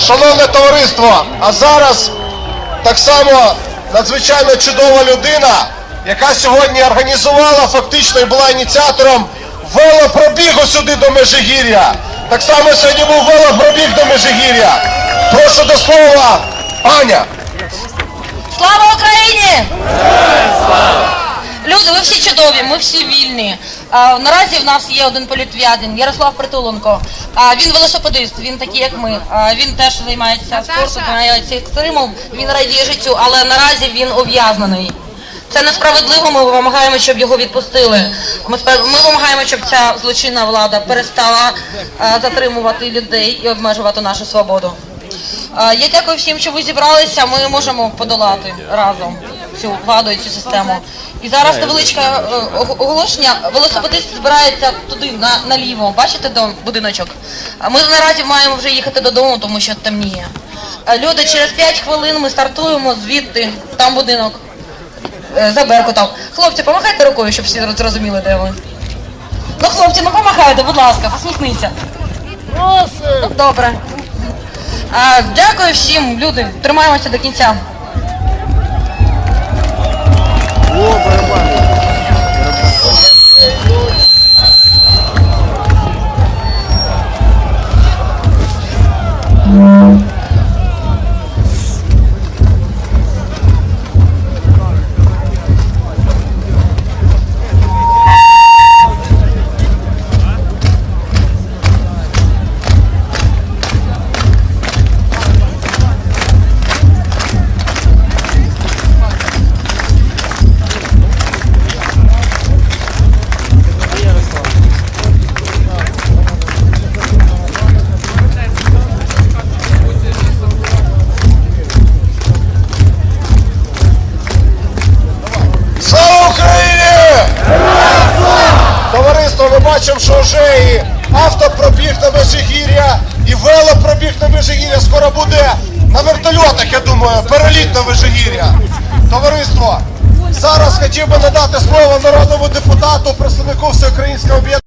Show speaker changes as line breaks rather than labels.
Шановне товариство, а зараз так само надзвичайно чудова людина, яка сьогодні організувала фактично і була ініціатором велопробігу сюди до Межигір'я. Так само сьогодні був велопробіг до Межигір'я. Прошу до слова, Аня.
Слава Україні! Люди, ви всі чудові, ми всі вільні. Наразі в нас є один політв'язень, Ярослав Притуленко. Він велосипедист, він такий, як ми. Він теж займається спортом, займається екстримом, він радіє життю, але наразі він ув'язнений. Це несправедливо, ми вимагаємо, щоб його відпустили. Ми, ми вимагаємо, щоб ця злочинна влада перестала затримувати людей і обмежувати нашу свободу. Я дякую всім, що ви зібралися. Ми можемо подолати разом цю владу і цю систему. І зараз невеличке е, оголошення. Велосипедист збирається туди, на, наліво. Бачите дом, будиночок? А Ми наразі маємо вже їхати додому, тому що темніє. Е, Люди, через 5 хвилин ми стартуємо звідти, там будинок. Е, За Беркутом. Хлопці, помахайте рукою, щоб всі зрозуміли, де ви. Ну, хлопці, ну помахайте, будь ласка, посміхніться. Ну, Добре. А, дякую всім, люди. Тримаємося до кінця.
Thank you. Бачимо, що вже і автопробіг на Межигір'я, і велопробіг на Межигір'я скоро буде на вертольотах, я думаю, переліт на Межигір'я. Товариство, зараз хотів би надати слово народному депутату, представнику всеукраїнського об'єднання.